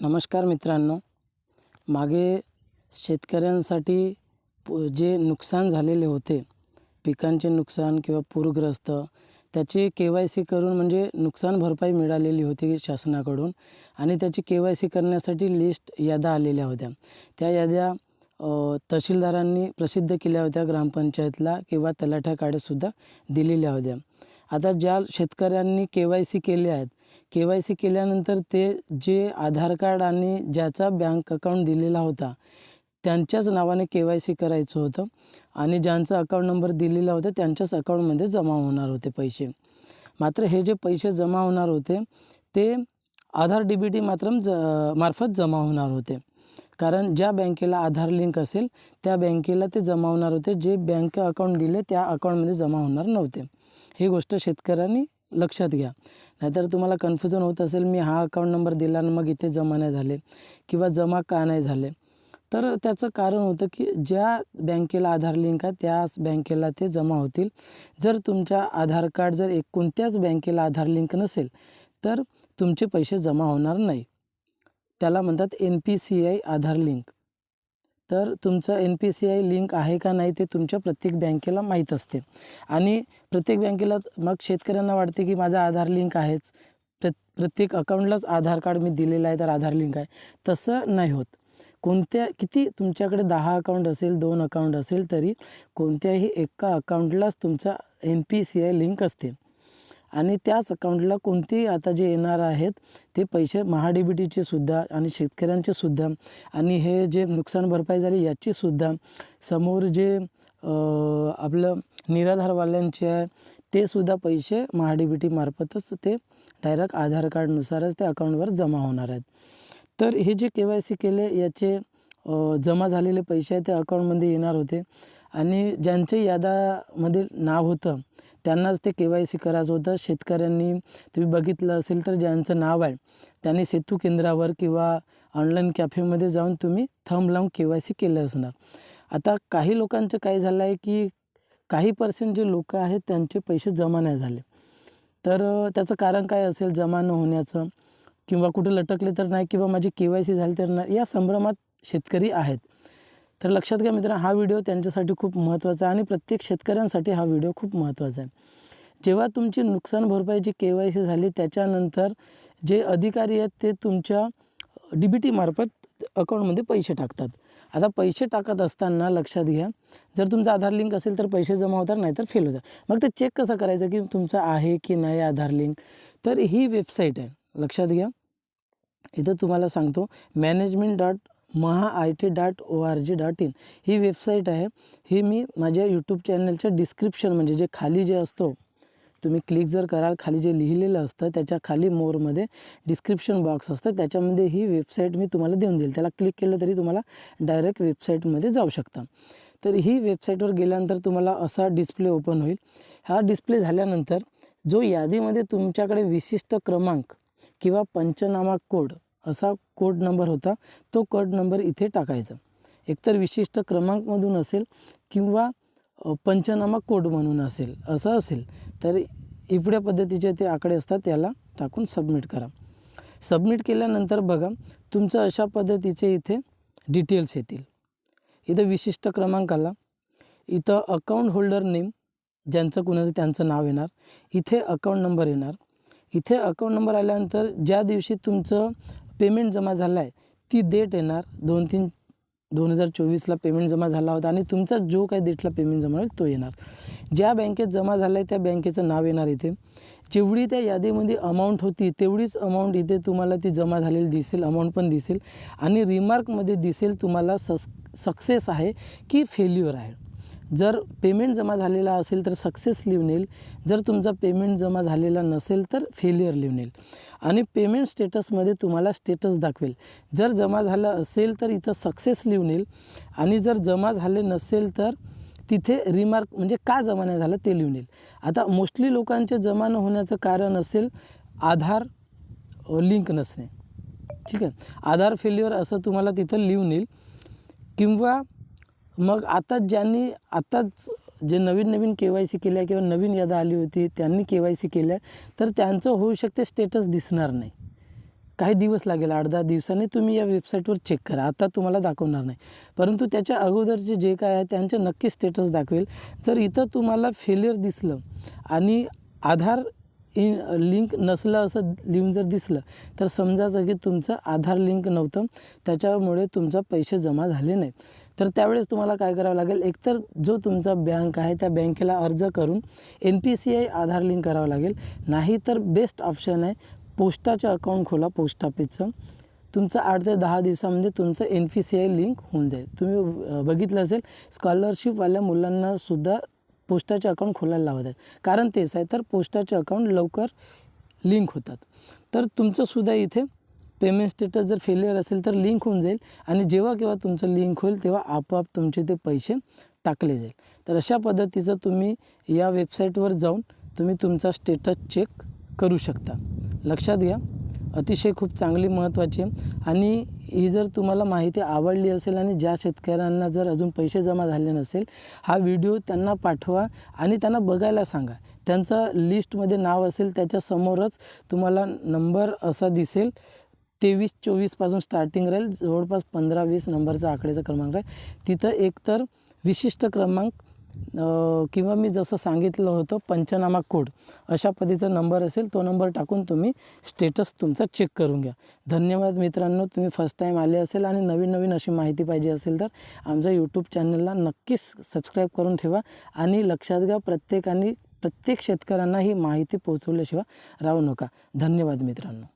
नमस्कार मित्रांनो. मागे शेतकऱ्यांसाठी जे नुकसान झालेले होते पिकांचे नुकसान किंवा पूरग्रस्त त्याची के वाय सी करून म्हणजे नुकसान भरपाई मिळालेली होती शासनाकडून आणि त्याची के वाय सी करण्यासाठी लिस्ट याद्या आलेल्या होत्या. त्या याद्या तहसीलदारांनी प्रसिद्ध केल्या होत्या ग्रामपंचायतला किंवा तलाठ्याकडेसुद्धा दिलेल्या होत्या. आता ज्या शेतकऱ्यांनी के वाय सी केले आहेत के वाय सी केल्यानंतर ते जे आधार कार्ड आणि ज्याचा बँक अकाउंट दिलेला होता त्यांच्याच नावाने के वाय सी करायचं होतं आणि ज्यांचा अकाउंट नंबर दिलेला होता त्यांच्याच अकाउंटमध्ये जमा होणार होते पैसे. मात्र हे जे पैसे जमा होणार होते ते आधार डी बी टी मात्र ज मार्फत जमा होणार होते. कारण ज्या बँकेला आधार लिंक असेल त्या बँकेला ते जमा होणार होते जे बँक अकाउंट दिले त्या अकाउंटमध्ये जमा होणार नव्हते. ही गोष्ट शेतकऱ्यांनी लक्षात घ्या. नाहीतर तुम्हाला कन्फ्युजन होत असेल मी हा अकाउंट नंबर दिला आणि मग इथे जमा नाही झाले किंवा जमा का नाही झाले. तर त्याचं कारण होतं की ज्या बँकेला आधार लिंक आहे त्याच बँकेला ते जमा होतील. जर तुमच्या आधार कार्ड जर एक कोणत्याच बँकेला आधार लिंक नसेल तर तुमचे पैसे जमा होणार नाही. त्याला म्हणतात N P C I Aadhaar link तर तुमचं N P C I link आहे का नाही ते तुमच्या प्रत्येक बँकेला माहीत असते. आणि प्रत्येक बँकेला मग शेतकऱ्यांना वाटते की माझा आधार लिंक आहेच. प्र प्रत्येक अकाउंटलाच आधार कार्ड मी दिलेलं आहे तर आधार लिंक आहे. तसं नाही होत. कोणत्या किती तुमच्याकडे दहा अकाउंट असेल दोन अकाउंट असेल तरी कोणत्याही एका अकाउंटलाच तुमचा N P C I link असते. आणि त्याच अकाउंटला कोणतेही आता जे येणार आहेत ते पैसे महाडीबीटीचे सुद्धा आणि शेतकऱ्यांचे सुद्धा आणि हे जे नुकसान भरपाई झाली याची सुद्धा समोर जे आपलं निराधारवाल्यांचे आहे ते सुद्धा पैसे महाडीबीटी बी मार्फतच ते डायरेक्ट आधार कार्डनुसारच त्या अकाउंटवर जमा होणार आहेत. तर हे जे के वाय सी केले याचे जमा झालेले पैसे आहे ते अकाउंटमध्ये येणार होते आणि ज्यांचे यादामध्ये नाव होतं त्यांनाच ते के वाय सी करायचं होतं. शेतकऱ्यांनी तुम्ही बघितलं असेल तर ज्यांचं नाव आहे त्यांनी सेतू केंद्रावर किंवा ऑनलाईन कॅफेमध्ये जाऊन तुम्ही थंब लावून के वाय सी केलं असणार. आता काही लोकांचं काय झालं आहे की काही पर्सेंट जे लोक आहेत त्यांचे पैसे जमा नाही झाले. तर त्याचं कारण काय असेल जमा न होण्याचं? किंवा कुठे लटकले तर नाही किंवा माझी के वाय सी झाली तर नाही? या संभ्रमात शेतकरी आहेत. तर लक्षात घ्या मित्रांनो हा व्हिडिओ त्यांच्यासाठी खूप महत्त्वाचा आहे आणि प्रत्येक शेतकऱ्यांसाठी हा व्हिडिओ खूप महत्त्वाचा आहे. जेव्हा तुमची नुकसान भरपाईची के वाय सी झाली त्याच्यानंतर जे अधिकारी आहेत ते तुमच्या डी बी टीमार्फत अकाउंटमध्ये पैसे टाकतात. आता पैसे टाकत असताना लक्षात घ्या जर तुमचा आधार लिंक असेल तर पैसे जमा होतात नाही तर फेल होतात. मग ते चेक कसं करायचं की तुमचं आहे की नाही आधार लिंक? तर ही वेबसाईट आहे. लक्षात घ्या. इथं तुम्हाला सांगतो management dot Maha I T dot O R G dot in. He website आहे. ही मी माझ्या यूट्यूब चॅनलच्या डिस्क्रिप्शन म्हणजे जे खाली जे असतो तुम्ही क्लिक जर कराल खाली जे लिहिलेलं असतं त्याच्याखाली मोरमध्ये डिस्क्रिप्शन बॉक्स असतं. त्याच्यामध्ये ही वेबसाईट मी तुम्हाला देऊन देईल. त्याला क्लिक केलं तरी तुम्हाला डायरेक्ट वेबसाईटमध्ये जाऊ शकता. तर ही वेबसाईटवर गेल्यानंतर तुम्हाला असा डिस्प्ले ओपन होईल. हा डिस्प्ले झाल्यानंतर जो यादीमध्ये तुमच्याकडे विशिष्ट क्रमांक किंवा पंचनामा कोड असा कोड नंबर होता. तो कोड नंबर इथे टाकायचा. एकतर विशिष्ट क्रमांकमधून असेल किंवा पंचनामा कोड म्हणून असेल असं असेल तर इवड्या पद्धतीचे ते आकडे असतात त्याला टाकून सबमिट करा. सबमिट केल्यानंतर बघा तुमचं अशा पद्धतीचे इथे डिटेल्स येतील. इथं विशिष्ट क्रमांक आला. इथं अकाउंट होल्डर नेम ज्यांचं कुणाचं त्यांचं नाव येणार. इथे अकाउंट नंबर येणार. इथे अकाउंट नंबर आल्यानंतर ज्या दिवशी तुमचं पेमेंट जमा झाला आहे ती डेट येणार दोन तीन दोन हजार चोवीसला पेमेंट जमा झाला होता आणि तुमचा जो काही डेटला पेमेंट जमा होईल तो येणार. ज्या बँकेत जमा झाला आहे त्या बँकेचं नाव येणार इथे. जेवढी त्या यादीमध्ये अमाऊंट होती तेवढीच अमाऊंट इथे तुम्हाला ती जमा झालेली दिसेल अमाऊंट पण दिसेल आणि रिमार्कमध्ये दिसेल तुम्हाला सस सक्सेस आहे की फेल्युअर आहे. जर पेमेंट जमा झालेला असेल तर सक्सेस लिहून येईल जर तुमचा पेमेंट जमा झालेला नसेल तर फेल्युअर लिहून येईल आणि पेमेंट स्टेटसमध्ये तुम्हाला स्टेटस दाखवेल. जर जमा झालं असेल तर इथं सक्सेस लिहून येईल आणि जर जमा झाले नसेल तर तिथे रिमार्क म्हणजे का जमा नाही झालं ते लिहून येईल आता मोस्टली लोकांचे जमा न होण्याचं कारण असेल आधार लिंक नसणे. ठीक आहे? आधार फेल्युअर असं तुम्हाला तिथं लिहून येईल किंवा मग आता ज्यांनी आताच जे नवीन नवीन के वाय सी केल्या किंवा नवीन यादा आली होती त्यांनी के वाय सी केल्या तर त्यांचं होऊ शकते स्टेटस दिसणार नाही. काही दिवस लागेल आठ दहा दिवसांनी तुम्ही या वेबसाईटवर चेक करा. आता तुम्हाला दाखवणार नाही. परंतु त्याच्या अगोदरचे जे काय आहे त्यांचे नक्की स्टेटस दाखवेल. जर इथं तुम्हाला फेलियर दिसलं आणि आधार इन लिंक नसलं असं लिहून जर दिसलं तर समजायचं की तुमचं आधार लिंक नव्हतं. त्याच्यामुळे तुमचा पैसे जमा झाले नाही तर त्यावेळेस तुम्हाला काय करावं लागेल? एकतर जो तुमचा बँक आहे त्या बँकेला अर्ज करून N P C I Aadhaar link करावं लागेल. नाही तर बेस्ट ऑप्शन आहे पोस्टाचं अकाउंट खोला पोस्ट ऑफिसचं. तुमचं आठ ते दहा दिवसामध्ये तुमचं N P C I link होऊन जाईल. तुम्ही बघितलं असेल स्कॉलरशिपवाल्या मुलांनासुद्धा पोस्टाचे अकाउंट खोलायला लावत आहेत. कारण तेच आहे तर पोस्टाचे अकाउंट लवकर लिंक होतात. तर तुमचंसुद्धा इथे पेमेंट स्टेटस जर फेलियर असेल तर लिंक होऊन जाईल आणि जेव्हा केव्हा तुमचं लिंक होईल तेव्हा आपोआप तुमचे ते पैसे टाकले जाईल. तर अशा पद्धतीचं तुम्ही या वेबसाईटवर जाऊन तुम्ही तुमचा स्टेटस चेक करू शकता. लक्षात घ्या. अतिशय खूप चांगली महत्त्वाची आणि ही जर तुम्हाला माहिती आवडली असेल आणि ज्या शेतकऱ्यांना जर अजून पैसे जमा झाले नसेल हा व्हिडिओ त्यांना पाठवा आणि त्यांना बघायला सांगा. त्यांचं लिस्टमध्ये नाव असेल त्याच्यासमोरच तुम्हाला नंबर असा दिसेल. तेवीस चोवीसपासून स्टार्टिंग राहील जवळपास पंधरा वीस नंबरचा आकड्याचा क्रमांक राहील. तिथं एकतर विशिष्ट क्रमांक किंवा मी जसं सांगितलं होतं पंचनामा कोड अशा पद्धतीचा नंबर असेल तो नंबर टाकून तुम्ही स्टेटस तुमचा चेक करून घ्या. धन्यवाद मित्रांनो तुम्ही फर्स्ट टाईम आले असेल आणि नवीन नवीन अशी माहिती पाहिजे असेल तर आमच्या यूट्यूब चॅनलला नक्कीच सबस्क्राईब करून ठेवा आणि लक्षात घ्या प्रत्येकाने प्रत्येक शेतकऱ्यांना ही माहिती पोहोचवल्याशिवाय राहू नका. धन्यवाद मित्रांनो.